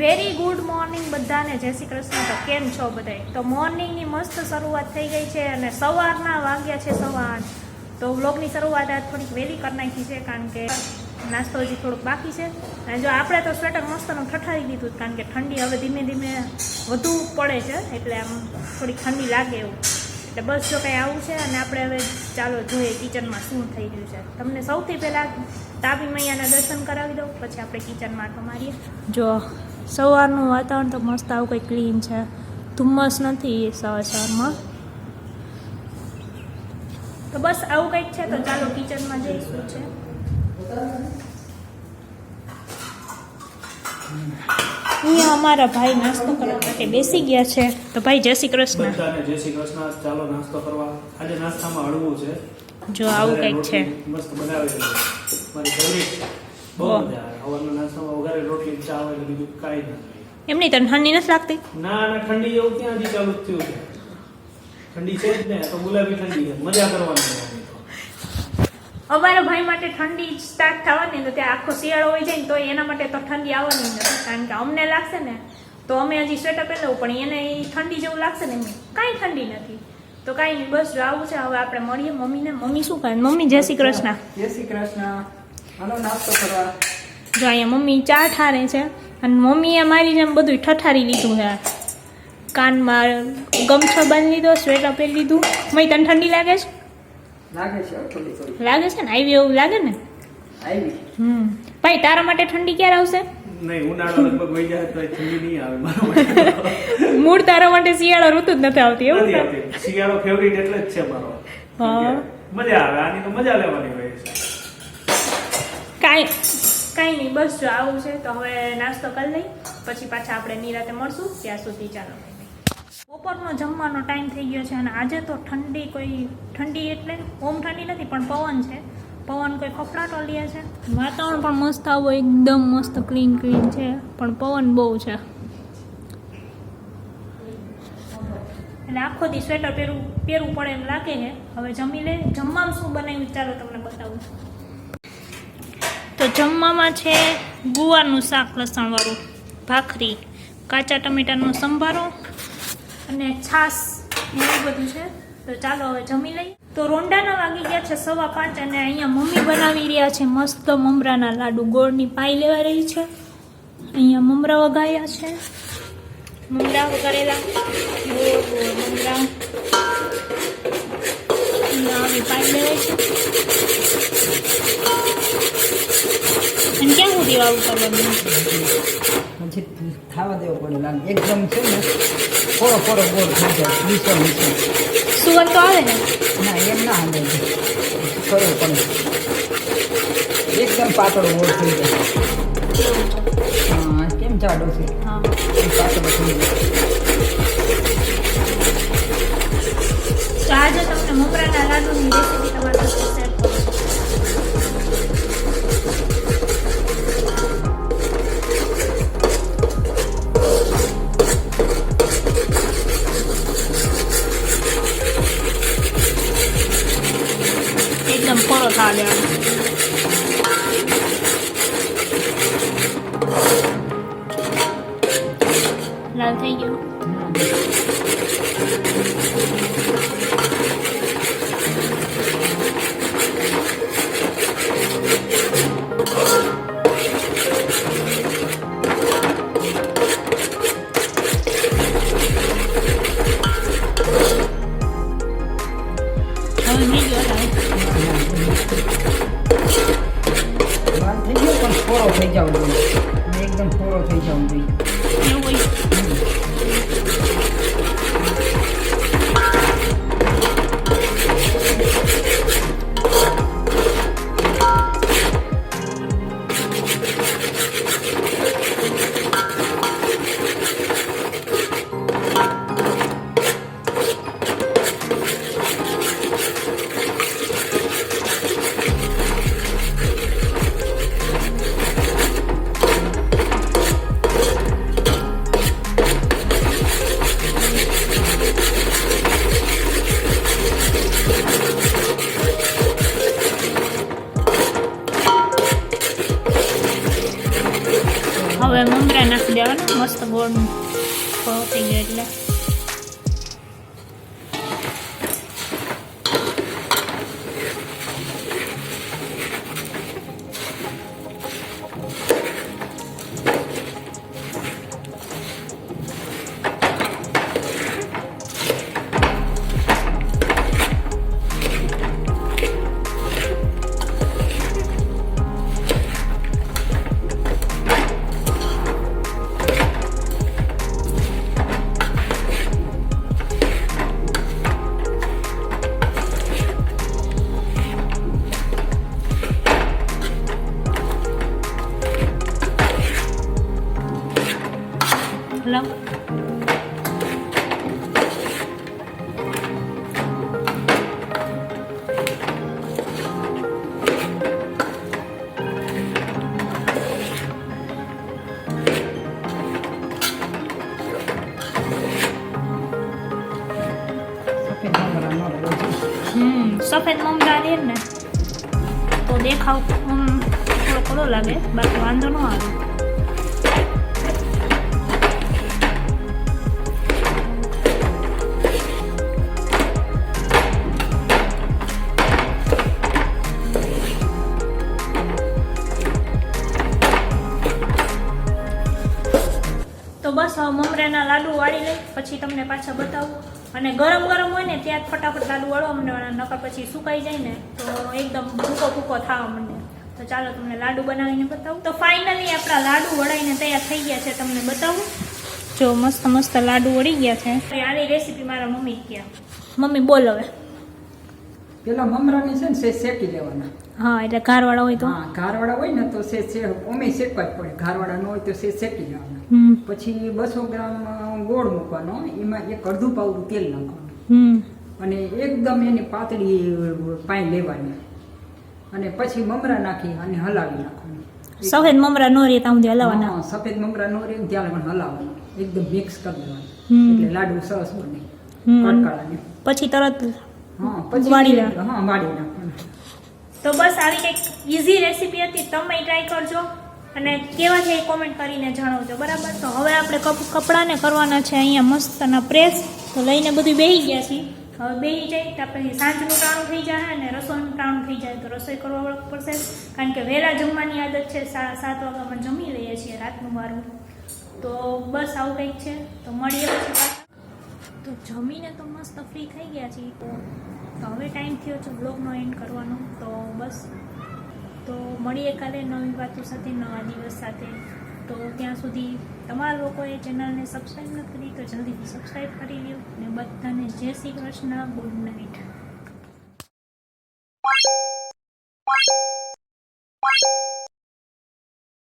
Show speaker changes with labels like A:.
A: Very good morning બધાને. જય શ્રી કૃષ્ણ. તો કેમ છો બધાય? તો મોર્નિંગની મસ્ત શરૂઆત થઈ ગઈ છે અને સવારના વાગ્યા છે સવાર. તો વ્લોગની શરૂઆત આજ થોડીક વહેલી કરી નાખી છે કારણ કે નાસ્તો હજી થોડુંક બાકી છે. અને જો આપણે તો સ્વેટર મસ્તનું ઠઠાવી દીધું કારણ કે ઠંડી હવે ધીમે ધીમે વધુ પડે છે, એટલે આમ થોડીક ઠંડી લાગે એવું. એટલે બસ જો કંઈ આવું છે અને આપણે હવે ચાલો જોઈએ કિચનમાં શું થઈ રહ્યું છે. તમને સૌથી પહેલાં તાપી મૈયાના દર્શન કરાવી દઉં, પછી આપણે કિચનમાં આટો મારીએ. જો સવારનું વાતાવરણ તો મસ્ત આવું કંઈ ક્લીન છે. ધુમ્મસ નથી સવાર સવારમાં. તો બસ આવું કંઈક છે તો ચાલો કિચનમાં જઈશું છે. અહીંયા અમારા ભાઈ નાસ્તો કરવા માટે બેસી ગયા છે. તો ભાઈ જય શ્રી કૃષ્ણ.
B: જય શ્રી કૃષ્ણ. ચાલો નાસ્તો કરવા. આજે નાસ્તામાં હળવું છે.
A: જો આવું કંઈક છે.
B: મસ્ત બનાવે છે. મારી ફેવરિટ બહુ મજા આવે. સવારના નાસ્તો વઘારે રોટલી ચા હોય બીજું કાંઈ નથી.
A: એમની તને ઠંડી નથી લાગતી?
B: ના ના ઠંડી એવું ક્યાં હજી ચાલુ થયું છે. ઠંડી છે જ ને તો ગુલાબી ઠંડી છે. મજા કરવાની.
A: અમારા ભાઈ માટે ઠંડી સ્ટાર્ટ થવાની તો ત્યાં આખો શિયાળો હોય જાય ને તો એના માટે તો ઠંડી આવવાની નથી. કારણ કે અમને લાગશે ને તો અમે હજી સ્વેટર પહેરવું પણ એને એ ઠંડી જેવું લાગશે ને કાંઈ ઠંડી નથી. તો કાંઈ નહીં બસ આવું છે હવે આપણે મળીએ મમ્મીને. મમ્મી શું કહે મમ્મી જય શ્રી કૃષ્ણ.
C: જય શ્રી કૃષ્ણ. હલો નાસ્તો કરવા.
A: જો અહીંયા મમ્મી ચા ઠારે છે અને મમ્મીએ મારી જેમ બધું ઠઠારી લીધું છે. કાનમાં ગમછો બાંધી લીધો સ્વેટર પહેરી લીધું. મય તને ઠંડી લાગે છે?
C: લાગે છે હવે થોડી થોડી.
A: લાગે છે ને? આવી એવું લાગે ને? હમ. ભાઈ તારા માટે ઠંડી ક્યારે આવશે?
B: નહીં ઉનાળો લગભગ વહી જાય તો ઠંડી નહીં આવે મારા માટે.
A: મૂળ તારા માટે શિયાળો ઋતુ જ નથી આવતી એવું
B: શિયાળો ફેવરિટ એટલે જ છે મારો. મજા આવે આની તો મજા લેવાની હોય. છે
A: કાંઈ કાંઈ નહીં, બસ જો આવું છે તો હવે નાસ્તો કરી લઈ, પછી પાછા આપણે નિરાતે મળશું, ત્યાં સુધી ચાલો. બપોરનો જમવાનો ટાઈમ થઈ ગયો છે અને આજે તો ઠંડી કોઈ, ઠંડી એટલે ઓમ ઠંડી નથી, પણ પવન છે. પવન કોઈ ફફડાટો લે છે. વાતાવરણ પણ મસ્ત આવો, એકદમ મસ્ત ક્લીન ક્લીન છે, પણ પવન બહુ છે. એટલે આખો દી સ્વેટર પહેરવું પહેરવું પડે એમ લાગે છે. હવે જમી લે, જમવામાં શું બનાવ્યું ચાલો તમને બતાવું. તો જમવામાં છે ગુવારનું શાક લસણવાળું ભાખરી, કાચા ટમેટાનો સંભારો અને છાશ એવું બધું છે. તો ચાલો હવે જમી લઈએ. તો રોંડાના વાગી ગયા છે સવા પાંચ અને અહીંયા મમ્મી બનાવી રહ્યા છે મસ્ત મમરાના લાડુ. ગોળની પાઈ લેવા રહી છે. અહીંયા મમરા વગાયા છે. મમરા વગાડેલા મમરા. અહીંયા આવી પાઈ લેવાય છે. અને ક્યાં સુધી વાવું કરવાનું
C: પછી ખાવા દેવો પડે લાગે એકદમ છે ને થોડો થોડો ગોળ થઈ જાય વીસો વીસો
A: સુગંધ તો આવે ને
C: ના એમ ના હાલે કરવું પડે એકદમ પાતળો ગોળ થઈ જાય હા કેમ જાડો છે
A: હા
C: એ પાતળો થઈ જાય
A: તો આજે તમને મમરાના લાડુની રેસીપી તમારી સાથે શેર કરું એકદમ ફળો થવા દેવાનો લાલ થઈ ગયું
C: થઈ ગયો પણ થોડો થઈ જવો જોઈએ એકદમ થોડો થઈ જવો જોઈએ
A: દેવાના મસ્ત ગોળ તો દેખાવ હમ, થોડો થોડો લાગે બાકી વાંધો ન આવે તો બસ હવે મમરાના લાડુ વાળી લઈ પછી તમને પાછા બતાવું. અને ગરમ ગરમ હોય ને ત્યાં ફટાફટ લાડુ વાળવા મને નકર પછી સુકાઈ જાય ને તો એકદમ ભૂકો ભૂકો થવા માંડે તો ચાલો તમને લાડુ બનાવીને બતાવું. તો ફાઇનલી આપણા લાડુ વળાઈને તૈયાર થઈ ગયા છે તમને બતાવું. જો મસ્ત મસ્ત લાડુ વળી ગયા છે. આની રેસીપી મારા મમ્મી ક્યાં મમ્મી બોલ હવે.
C: પેલા મમરાની છે ને સે શેકી લેવાના
A: હા એટલે ઘારવાળા હોય તો.
C: હા ઘારવાળા હોય ને તો સે સે ઓમે શેકવા જ પડે. ઘારવાળા ન હોય તો સે શેકી લેવાના પછી બસો ગ્રામ ગોળ મૂકવાનો. એમાં એક અડધું પાવડું તેલ નાખવાનું. અને એકદમ એની પાતળી પાઈ લેવાની. અને પછી મમરા નાખી અને હલાવી નાખવાનું.
A: સફેદ મમરા નો રે ત્યાં હલાવવાના?
C: સફેદ મમરા નો રે ત્યાં ત્યારે પણ હલાવવાનું. એકદમ મિક્સ કરી દેવાનું. એટલે લાડુ સરસ બને.
A: હમ. પછી તરત
C: હા પછી
A: વાળી.
C: હા વાળી નાખવાનું.
A: તો બસ આવી કંઈક ઇઝી રેસીપી હતી. તમે ટ્રાય કરજો. અને કેવા છે એ કોમેન્ટ કરીને જણાવજો, બરાબર? તો હવે આપણે કપ, કપડાને કરવાના છે અહીંયા મસ્તના પ્રેસ તો લઈને બધું બેસી ગયા છીએ. હવે બેસી જાય તો આપણે સાંજનું ટાણું થઈ જાય અને રસોઈનું ટાણું થઈ જાય. તો રસોઈ કરવા પડશે. કારણ કે વહેલા જમવાની આદત છે સાત સાત વાગ્યામાં જમી લઈએ છીએ રાતનું મારું. તો બસ આવું કંઈક છે. તો મળીએ પછી તો જમીને તો મસ્ત ફ્રી થઈ ગયા છીએ. તો હવે ટાઈમ થયો છે બ્લોગનો એન્ડ કરવાનો. તો બસ. તો મળીએ કાલે નવી વાતો સાથે, નવા દિવસ સાથે. તો ત્યાં સુધી તમારા લોકોએ ચેનલને સબસ્ક્રાઈબ ન કરી તો જલ્દીથી સબસ્ક્રાઈબ કરી લ્યો. અને બધાને જય શ્રી કૃષ્ણ, ગુડ નાઇટ.